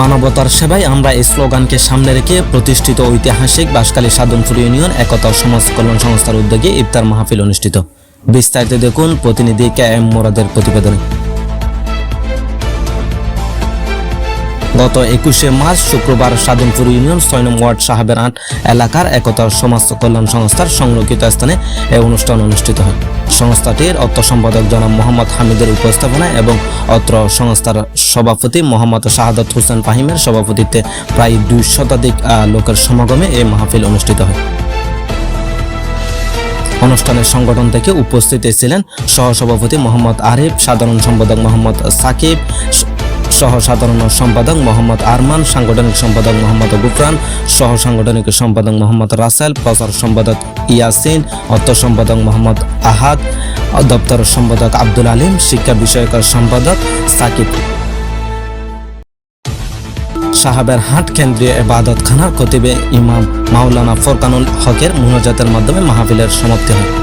মানবতার সেবায় আমরা এই স্লোগানকে সামনে রেখে প্রতিষ্ঠিত ঐতিহাসিক বাসকালী সাধনপুর ইউনিয়ন, একতা সমাজ কল্যাণ সংস্থার উদ্যোগে ইফতার মাহফিল অনুষ্ঠিত। বিস্তারিত দেখুন প্রতিনিধি কে এম মোরাদের প্রতিবেদনে। গত একুশে মার্চ শুক্রবার সাধনপুর ইউনিয়ন ছয় নং ওয়ার্ড সাহেবের আট এলাকার একতার সমাজ কল্যাণ সংস্থার সংরক্ষিত স্থানে এই অনুষ্ঠান অনুষ্ঠিত হয়। সংস্থাটির অর্থ সম্পাদক জনাব মোহাম্মদ হামিদের উপস্থাপনায় এবং অত্র সংস্থার সভাপতি মোহাম্মদ শাহাদত হোসেন ফাহিমের সভাপতিত্বে প্রায় দুই শতাধিক লোকের সমাগমে এই মাহফিল অনুষ্ঠিত হয়। অনুষ্ঠানের সংগঠন থেকে উপস্থিত ছিলেন সহসভাপতি মোহাম্মদ আরিফ, সাধারণ সম্পাদক মোহাম্মদ সাকিব সহ সাধারণ সম্পাদক মোহাম্মদ আরমান, সাংগঠনিক সম্পাদক মোহাম্মদ গুফরান, সহ সাংগঠনিক সম্পাদক মোহাম্মদ রাসেল, প্রচার সম্পাদক ইয়াসিন, অর্থ সম্পাদক মোহাম্মদ আহাদ, দপ্তর সম্পাদক আব্দুল আলিম, শিক্ষা বিষয়ক সম্পাদক সাকিব। সাহাবের হাট কেন্দ্রীয় এবাদত খানার কতিবে ইমাম মাওলানা ফরকানুল হকের মুনাজাতের মাধ্যমে মাহফিলের সমাপ্তি হয়।